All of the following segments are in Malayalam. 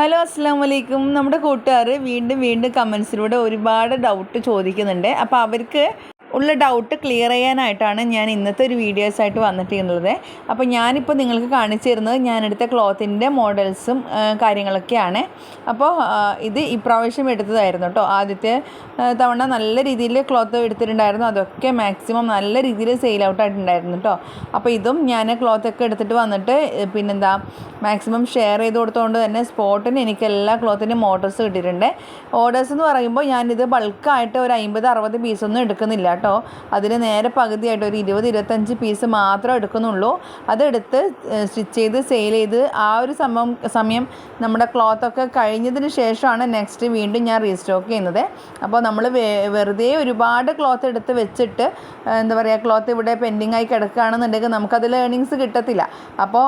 ഹലോ അസ്സാം വലൈക്കും നമ്മുടെ കൂട്ടുകാർ വീണ്ടും വീണ്ടും കമൻസിലൂടെ ഒരുപാട് ഡൗട്ട് ചോദിക്കുന്നുണ്ട്. അപ്പോൾ അവർക്ക് ഉള്ള ഡൗട്ട് ക്ലിയർ ചെയ്യാനായിട്ടാണ് ഞാൻ ഇന്നത്തെ ഒരു വീഡിയോസ് ആയിട്ട് വന്നിട്ടുള്ളത് അപ്പോൾ ഞാനിപ്പോൾ നിങ്ങൾക്ക് കാണിച്ചു തരുന്നത് എടുത്ത ക്ലോത്തിന്റെ മോഡൽസും കാര്യങ്ങളൊക്കെയാണ്. അപ്പോൾ ഇത് ഇപ്രാവശ്യം എടുത്തതായിരുന്നു കേട്ടോ ആദ്യത്തെ തവണ നല്ല രീതിയിൽ ക്ലോത്ത് എടുത്തിട്ടുണ്ടായിരുന്നു. അതൊക്കെ മാക്സിമം നല്ല രീതിയിൽ സെയിൽ ഔട്ട് ആയിട്ടുണ്ടായിരുന്നു കേട്ടോ അപ്പോൾ ഇതും ഞാൻ ക്ലോത്തൊക്കെ എടുത്തിട്ട് വന്നിട്ട് പിന്നെന്താ മാക്സിമം ഷെയർ ചെയ്ത് കൊടുത്തുകൊണ്ട് തന്നെ സ്പോട്ടിന് എനിക്ക് എല്ലാ ക്ലോത്തിന്റെയും മോഡൽസ് കിട്ടിയിട്ടുണ്ട്. ഓർഡേഴ്സ് എന്ന് പറയുമ്പോൾ ഞാനിത് ബൾക്കായിട്ട് ഒരു അമ്പത് അറുപത് പീസൊന്നും എടുക്കുന്നില്ല കേട്ടോ അതിന് നേരെ പകുതിയായിട്ട് ഒരു ഇരുപത് ഇരുപത്തഞ്ച് പീസ് മാത്രം എടുക്കുന്നുള്ളൂ. അതെടുത്ത് സ്റ്റിച്ച് ചെയ്ത് സെയിൽ ചെയ്ത് ആ ഒരു സംഭവം സമയം നമ്മുടെ ക്ലോത്തൊക്കെ കഴിഞ്ഞതിന് ശേഷമാണ് നെക്സ്റ്റ് വീണ്ടും ഞാൻ റീസ്റ്റോക്ക് ചെയ്യുന്നത്. അപ്പോൾ നമ്മൾ വെറുതെ ഒരുപാട് ക്ലോത്ത് എടുത്ത് വെച്ചിട്ട് എന്താ പറയുക ക്ലോത്ത് ഇവിടെ പെൻഡിങ് ആയി കിടക്കുകയാണെന്നുണ്ടെങ്കിൽ നമുക്കതിൽ ഏണിങ്സ് കിട്ടത്തില്ല. അപ്പോൾ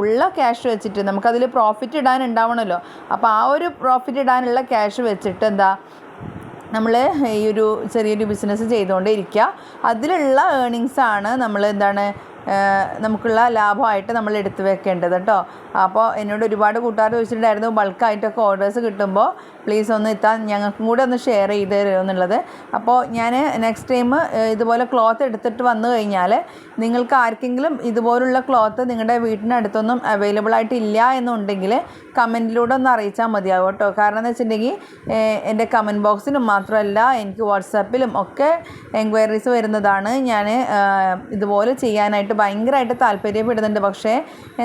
ഉള്ള ക്യാഷ് വെച്ചിട്ട് നമുക്കതിൽ പ്രോഫിറ്റ് ഇടാൻ ഉണ്ടാവണമല്ലോ. അപ്പോൾ ആ ഒരു പ്രോഫിറ്റ് ഇടാനുള്ള ക്യാഷ് വെച്ചിട്ട് എന്താ നമ്മൾ ഈ ഒരു ചെറിയൊരു ബിസിനസ് ചെയ്തുകൊണ്ടേ ഇരിക്കുക അതിലുള്ള ഏണിങ്സാണ് നമ്മൾ എന്താണ് നമുക്കുള്ള ലാഭമായിട്ട് നമ്മൾ എടുത്തു വെക്കേണ്ടത് കേട്ടോ. അപ്പോൾ എന്നോട് ഒരുപാട് കൂട്ടുകാർ ചോദിച്ചിട്ടുണ്ടായിരുന്നു ബൾക്കായിട്ടൊക്കെ ഓർഡേഴ്സ് കിട്ടുമ്പോൾ പ്ലീസ് ഒന്ന് ഇത്താൻ ഞങ്ങൾക്കും കൂടെ ഒന്ന് ഷെയർ ചെയ്ത് തരുമോ എന്നുള്ളത്. അപ്പോൾ ഞാൻ നെക്സ്റ്റ് ടൈം ഇതുപോലെ ക്ലോത്ത് എടുത്തിട്ട് വന്നു കഴിഞ്ഞാൽ നിങ്ങൾക്ക് ആർക്കെങ്കിലും ഇതുപോലുള്ള ക്ലോത്ത് നിങ്ങളുടെ വീട്ടിനടുത്തൊന്നും അവൈലബിൾ ആയിട്ടില്ല എന്നുണ്ടെങ്കിൽ കമന്റിലൂടെ ഒന്ന് അറിയിച്ചാൽ മതിയാവും കേട്ടോ. കാരണം എന്ന് വെച്ചിട്ടുണ്ടെങ്കിൽ എന്റെ കമന്റ് ബോക്സിലും മാത്രമല്ല എനിക്ക് വാട്സാപ്പിലും ഒക്കെ എൻക്വയറീസ് വരുന്നതാണ്. ഞാൻ ഇതുപോലെ ചെയ്യാനായിട്ട് ഭയങ്കരമായിട്ട് താല്പര്യപ്പെടുന്നുണ്ട്. പക്ഷേ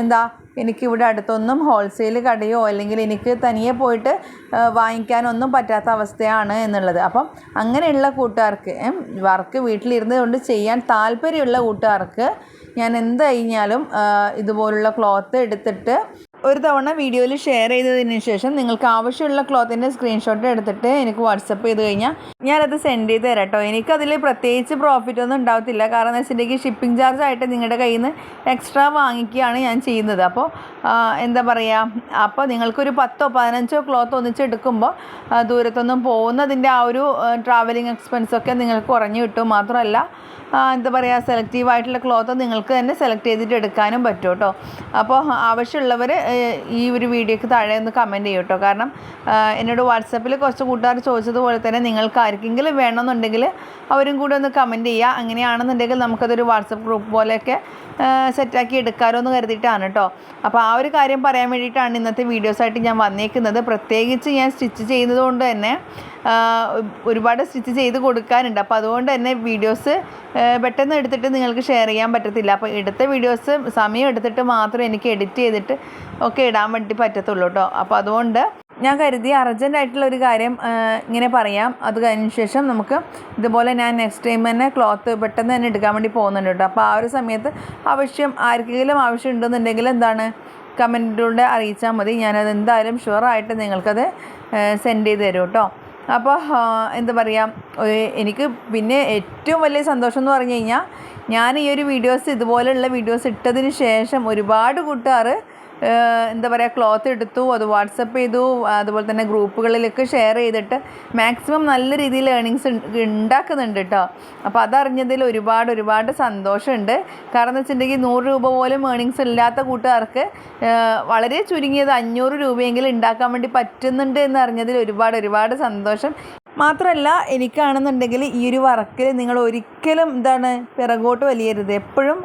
എന്താ എനിക്കിവിടെ അടുത്തൊന്നും ഹോൾസെയിൽ കടയോ അല്ലെങ്കിൽ എനിക്ക് തനിയെ പോയിട്ട് വാങ്ങിക്കാനൊന്നും പറ്റാത്ത അവസ്ഥയാണ് എന്നുള്ളത്. അപ്പം അങ്ങനെയുള്ള കൂട്ടുകാർക്ക് വർക്ക് വീട്ടിലിരുന്ന് കൊണ്ട് ചെയ്യാൻ താല്പര്യമുള്ള കൂട്ടുകാർക്ക് ഞാൻ എന്ത് കഴിഞ്ഞാലും ഇതുപോലുള്ള ക്ലോത്ത് എടുത്തിട്ട് ഒരു തവണ വീഡിയോയിൽ ഷെയർ ചെയ്തതിന് ശേഷം നിങ്ങൾക്ക് ആവശ്യമുള്ള ക്ലോത്തിന്റെ സ്ക്രീൻഷോട്ട് എടുത്തിട്ട് എനിക്ക് വാട്സപ്പ് ചെയ്ത് കഴിഞ്ഞാൽ ഞാനത് സെൻഡ് ചെയ്ത് തരാം കേട്ടോ എനിക്കതിൽ പ്രത്യേകിച്ച് പ്രോഫിറ്റ് ഒന്നും ഉണ്ടാവത്തില്ല. കാരണം എന്ന് വെച്ചിട്ടുണ്ടെങ്കിൽ ഷിപ്പിംഗ് ചാർജ് ആയിട്ട് നിങ്ങളുടെ കയ്യിൽ നിന്ന് എക്സ്ട്രാ വാങ്ങിക്കുകയാണ് ഞാൻ ചെയ്യുന്നത്. അപ്പോൾ എന്താ പറയുക അപ്പോൾ നിങ്ങൾക്കൊരു പത്തോ പതിനഞ്ചോ ക്ലോത്ത് ഒന്നിച്ചെടുക്കുമ്പോൾ ദൂരത്തൊന്നും പോകുന്നതിന്റെ ആ ഒരു ട്രാവലിംഗ് എക്സ്പെൻസൊക്കെ നിങ്ങൾക്ക് കുറഞ്ഞു കിട്ടും. മാത്രമല്ല എന്താ പറയുക സെലക്റ്റീവ് ആയിട്ടുള്ള ക്ലോത്ത് നിങ്ങൾക്ക് തന്നെ സെലക്ട് ചെയ്തിട്ട് എടുക്കാനും പറ്റും കേട്ടോ അപ്പോൾ ആവശ്യമുള്ളവർ ഈ ഒരു വീഡിയോക്ക് താഴെ ഒന്ന് കമന്റ് ചെയ്യും കേട്ടോ കാരണം എന്നോട് വാട്സപ്പിൽ കുറച്ച് കൂട്ടുകാർ ചോദിച്ചതുപോലെ തന്നെ നിങ്ങൾക്ക് ആർക്കെങ്കിലും വേണമെന്നുണ്ടെങ്കിൽ അവരും കൂടെ ഒന്ന് കമന്റ് ചെയ്യുക അങ്ങനെയാണെന്നുണ്ടെങ്കിൽ നമുക്കതൊരു വാട്സപ്പ് ഗ്രൂപ്പ് പോലെയൊക്കെ സെറ്റാക്കി എടുക്കാമോ എന്ന് കരുതിയിട്ടാണ് കേട്ടോ. അപ്പോൾ ആ ഒരു കാര്യം പറയാൻ വേണ്ടിയിട്ടാണ് ഇന്നത്തെ വീഡിയോസായിട്ട് ഞാൻ വന്നേക്കുന്നത്. പ്രത്യേകിച്ച് ഞാൻ സ്റ്റിച്ച് ചെയ്യുന്നത് കൊണ്ട് തന്നെ ഒരുപാട് സ്റ്റിച്ച് ചെയ്ത് കൊടുക്കാനുണ്ട്. അപ്പോൾ അതുകൊണ്ട് തന്നെ വീഡിയോസ് പെട്ടെന്ന് എടുത്തിട്ട് നിങ്ങൾക്ക് ഷെയർ ചെയ്യാൻ പറ്റത്തില്ല. അപ്പോൾ എടുത്ത വീഡിയോസ് സമയം എടുത്തിട്ട് മാത്രം എനിക്ക് എഡിറ്റ് ചെയ്തിട്ട് ഒക്കെ ഇടാൻ വേണ്ടി പറ്റത്തുള്ളൂ കേട്ടോ. അപ്പോൾ അതുകൊണ്ട് ഞാൻ കരുതി അർജന്റ് ആയിട്ടുള്ള ഒരു കാര്യം ഇങ്ങനെ പറയാം. അത് കഴിഞ്ഞ ശേഷം നമുക്ക് ഇതുപോലെ ഞാൻ നെക്സ്റ്റ് ടൈം തന്നെ ക്ലോത്ത് പെട്ടെന്ന് തന്നെ എടുക്കാൻ വേണ്ടി പോകുന്നുണ്ട് കേട്ടോ. അപ്പോൾ ആ ഒരു സമയത്ത് ആവശ്യം ആർക്കെങ്കിലും ആവശ്യം ഉണ്ടെന്നുണ്ടെങ്കിൽ എന്താണ്? കമന്റിലൂടെ അറിയിച്ചാൽ മതി. ഞാനത് എന്തായാലും ഷുവറായിട്ട് നിങ്ങൾക്കത് സെൻഡ് ചെയ്ത് തരും കേട്ടോ. അപ്പോൾ എന്താ പറയുക എനിക്ക് പിന്നെ ഏറ്റവും വലിയ സന്തോഷം എന്ന് പറഞ്ഞു കഴിഞ്ഞാൽ ഞാൻ ഈ ഒരു വീഡിയോസ് ഇതുപോലെയുള്ള വീഡിയോസ് ഇട്ടതിന് ശേഷം ഒരുപാട് കൂട്ടുകാർ എന്താ പറയുക ക്ലോത്ത് എടുത്തു അത് വാട്സപ്പ് ചെയ്തു അതുപോലെ തന്നെ ഗ്രൂപ്പുകളിലൊക്കെ ഷെയർ ചെയ്തിട്ട് മാക്സിമം നല്ല രീതിയിൽ ഏണിങ്സ് ഉണ്ടാക്കുന്നുണ്ട് കേട്ടോ അപ്പോൾ അതറിഞ്ഞതിൽ ഒരുപാട് ഒരുപാട് സന്തോഷമുണ്ട്. കാരണം എന്ന് വെച്ചിട്ടുണ്ടെങ്കിൽ നൂറ് രൂപ പോലും ഏണിങ്സ് ഇല്ലാത്ത കൂട്ടുകാർക്ക് വളരെ ചുരുങ്ങിയത് അഞ്ഞൂറ് രൂപയെങ്കിലും ഉണ്ടാക്കാൻ വേണ്ടി പറ്റുന്നുണ്ട് എന്ന് അറിഞ്ഞതിൽ ഒരുപാട് ഒരുപാട് സന്തോഷം. മാത്രമല്ല എനിക്കാണെന്നുണ്ടെങ്കിൽ ഈ ഒരു വർക്കിൽ നിങ്ങൾ ഒരിക്കലും എന്താണ് പിറകോട്ട് വലിയരുത്. എപ്പോഴും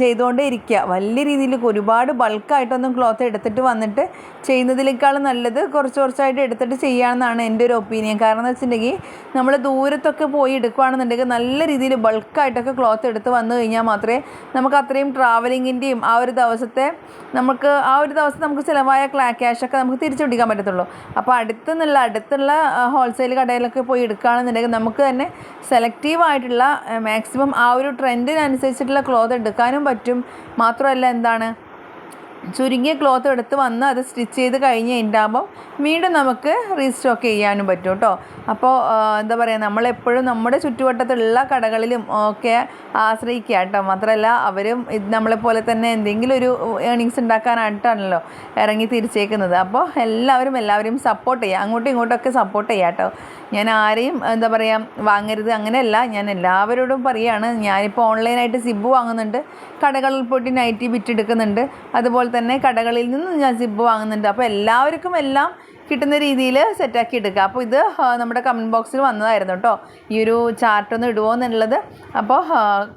ചെയ്തുകൊണ്ടേ ഇരിക്കുക. വലിയ രീതിയിൽ ഒരുപാട് ബൾക്കായിട്ടൊന്നും ക്ലോത്ത് എടുത്തിട്ട് വന്നിട്ട് ചെയ്യുന്നതിനേക്കാളും നല്ലത് കുറച്ച് കുറച്ചായിട്ട് എടുത്തിട്ട് ചെയ്യുകയാണെന്നാണ് എന്റെ ഒരു ഒപ്പീനിയൻ കാരണം എന്ന് വെച്ചിട്ടുണ്ടെങ്കിൽ നമ്മൾ ദൂരത്തൊക്കെ പോയി എടുക്കുകയാണെന്നുണ്ടെങ്കിൽ നല്ല രീതിയിൽ ബൾക്കായിട്ടൊക്കെ ക്ലോത്ത് എടുത്ത് വന്നു കഴിഞ്ഞാൽ മാത്രമേ നമുക്ക് അത്രയും ട്രാവലിങ്ങിന്റെയും ആ ഒരു ദിവസത്തെ നമുക്ക് ആ ഒരു ദിവസം നമുക്ക് ചിലവായ ക്യാഷൊക്കെ നമുക്ക് തിരിച്ചു പിടിക്കാൻ പറ്റത്തുള്ളൂ. അപ്പോൾ അടുത്തുനിന്നുള്ള അടുത്തുള്ള ഹോൾസെയിൽ കടയിലൊക്കെ പോയി എടുക്കുകയാണെന്നുണ്ടെങ്കിൽ നമുക്ക് തന്നെ സെലക്റ്റീവായിട്ടുള്ള മാക്സിമം ആ ഒരു ട്രെൻഡിനനുസരിച്ചിട്ടുള്ള ക്ലോത്ത് എടുക്കാനും പറ്റും. മാത്രമല്ല എന്താണ്? ചുരുങ്ങിയ ക്ലോത്ത് എടുത്ത് വന്ന് അത് സ്റ്റിച്ച് ചെയ്ത് കഴിഞ്ഞ് കഴിഞ്ഞാകുമ്പോൾ വീണ്ടും നമുക്ക് റീസ്റ്റോക്ക് ചെയ്യാനും പറ്റും കേട്ടോ. അപ്പോൾ എന്താ പറയുക നമ്മളെപ്പോഴും നമ്മുടെ ചുറ്റുവട്ടത്തുള്ള കടകളിലും ഒക്കെ ആശ്രയിക്കുക കേട്ടോ. മാത്രമല്ല അവരും ഇത് നമ്മളെപ്പോലെ തന്നെ എന്തെങ്കിലും ഒരു ഏണിങ്സ് ഉണ്ടാക്കാനായിട്ടാണല്ലോ ഇറങ്ങി തിരിച്ചേക്കുന്നത്. അപ്പോൾ എല്ലാവരും എല്ലാവരും സപ്പോർട്ട് ചെയ്യുക. അങ്ങോട്ടും ഇങ്ങോട്ടൊക്കെ സപ്പോർട്ട് ചെയ്യുക കേട്ടോ. ഞാൻ ആരെയും എന്താ പറയുക വാങ്ങരുത് അങ്ങനെയല്ല. ഞാൻ എല്ലാവരോടും പറയുകയാണ് ഞാനിപ്പോൾ ഓൺലൈനായിട്ട് സിബ് വാങ്ങുന്നുണ്ട്. കടകളിൽ പോയിട്ട് നൈറ്റി വിറ്റെടുക്കുന്നുണ്ട് അതുപോലെ അതുപോലെ തന്നെ കടകളിൽ നിന്ന് ഞാൻ സിബ് വാങ്ങുന്നുണ്ട്. അപ്പോൾ എല്ലാവർക്കും എല്ലാം കിട്ടുന്ന രീതിയിൽ സെറ്റാക്കി എടുക്കുക. അപ്പോൾ ഇത് നമ്മുടെ കമന്റ് ബോക്സിൽ വന്നതായിരുന്നു കേട്ടോ. ഈ ഒരു ചാർട്ട് ഒന്ന് ഇടുമോ എന്നുള്ളത്. അപ്പോൾ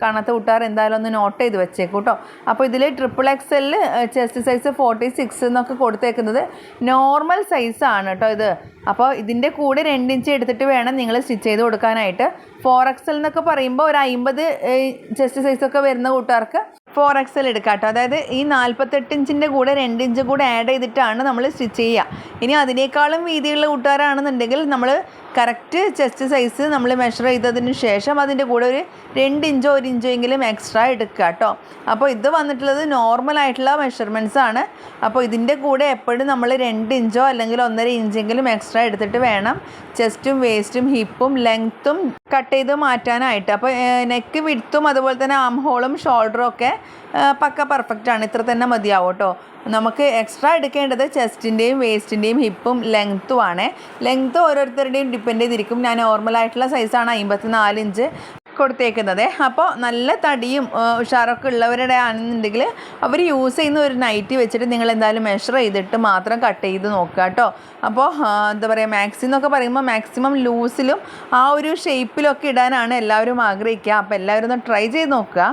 കാണാത്ത കൂട്ടുകാർ എന്തായാലും ഒന്ന് നോട്ട് ചെയ്ത് വെച്ചേക്കും കേട്ടോ. അപ്പോൾ ഇതിൽ ട്രിപ്പിൾ എക്സ് എല്ലിൽ ചെസ്റ്റ് സൈസ് ഫോർട്ടി സിക്സ് എന്നൊക്കെ കൊടുത്തേക്കുന്നത് നോർമൽ സൈസാണ് കേട്ടോ ഇത്. അപ്പോൾ ഇതിന്റെ കൂടെ രണ്ട് ഇഞ്ച് എടുത്തിട്ട് വേണം നിങ്ങൾ സ്റ്റിച്ച് ചെയ്ത് കൊടുക്കാനായിട്ട്. ഫോർ എൽ എന്നൊക്കെ പറയുമ്പോൾ ഒരു അമ്പത് ചെസ്റ്റ് സൈസൊക്കെ വരുന്ന കൂട്ടുകാർക്ക് ഫോർ എക്സ് എൽ എടുക്കാം കേട്ടോ അതായത് ഈ നാൽപ്പത്തെട്ട് ഇഞ്ചിന്റെ കൂടെ രണ്ട് ഇഞ്ച് കൂടെ ആഡ് ചെയ്തിട്ടാണ് നമ്മൾ സ്റ്റിച്ച് ചെയ്യുക. ഇനി അതിനേക്കാളും വീതിയുള്ള കൂട്ടുകാരാണെന്നുണ്ടെങ്കിൽ നമ്മൾ കറക്റ്റ് ചെസ്റ്റ് സൈസ് നമ്മൾ മെഷർ ചെയ്തതിന് ശേഷം അതിന്റെ കൂടെ ഒരു രണ്ട് ഇഞ്ചോ ഒരു ഇഞ്ചോ എങ്കിലും എക്സ്ട്രാ എടുക്കുക കേട്ടോ അപ്പോൾ ഇത് വന്നിട്ടുള്ളത് നോർമൽ ആയിട്ടുള്ള മെഷർമെന്റ്സ് ആണ്. അപ്പോൾ ഇതിന്റെ കൂടെ എപ്പോഴും നമ്മൾ രണ്ട് ഇഞ്ചോ അല്ലെങ്കിൽ ഒന്നര ഇഞ്ചെങ്കിലും എക്സ്ട്രാ എടുത്തിട്ട് വേണം ചെസ്റ്റും വേസ്റ്റും ഹിപ്പും ലെങ്ത്തും കട്ട് ചെയ്ത് മാറ്റാനായിട്ട്. അപ്പോൾ നെക്ക് വിടുത്തും അതുപോലെ തന്നെ ആം ഹോളും ഷോൾഡറും ഒക്കെ പക്ക പെർഫെക്റ്റ് ആണ്. ഇത്ര തന്നെ മതിയാവും കേട്ടോ നമുക്ക് എക്സ്ട്രാ എടുക്കേണ്ടത് ചെസ്റ്റിന്റെയും വേസ്റ്റിന്റെയും ഹിപ്പും ലെങ്ത്തും ആണ് ലെങ്ത്ത് ഓരോരുത്തരുടെയും ഡിപ്പെൻഡ് ചെയ്തിരിക്കും. ഞാൻ നോർമലായിട്ടുള്ള സൈസാണ് അമ്പത്തി നാല് ഇഞ്ച് കൊടുത്തേക്കുന്നത്. അപ്പോൾ നല്ല തടിയും ഉഷാറൊക്കെ ഉള്ളവരുടെ ആണെന്നുണ്ടെങ്കിൽ അവർ യൂസ് ചെയ്യുന്ന ഒരു നൈറ്റി വെച്ചിട്ട് നിങ്ങൾ എന്തായാലും മെഷർ ചെയ്തിട്ട് മാത്രം കട്ട് ചെയ്ത് നോക്കുക കേട്ടോ അപ്പോൾ എന്താ പറയുക മാക്സി എന്നൊക്കെ പറയുമ്പോൾ മാക്സിമം ലൂസിലും ആ ഒരു ഷേപ്പിലൊക്കെ ഇടാനാണ് എല്ലാവരും ആഗ്രഹിക്കുക. അപ്പോൾ എല്ലാവരും ഒന്ന് ട്രൈ ചെയ്ത് നോക്കുക.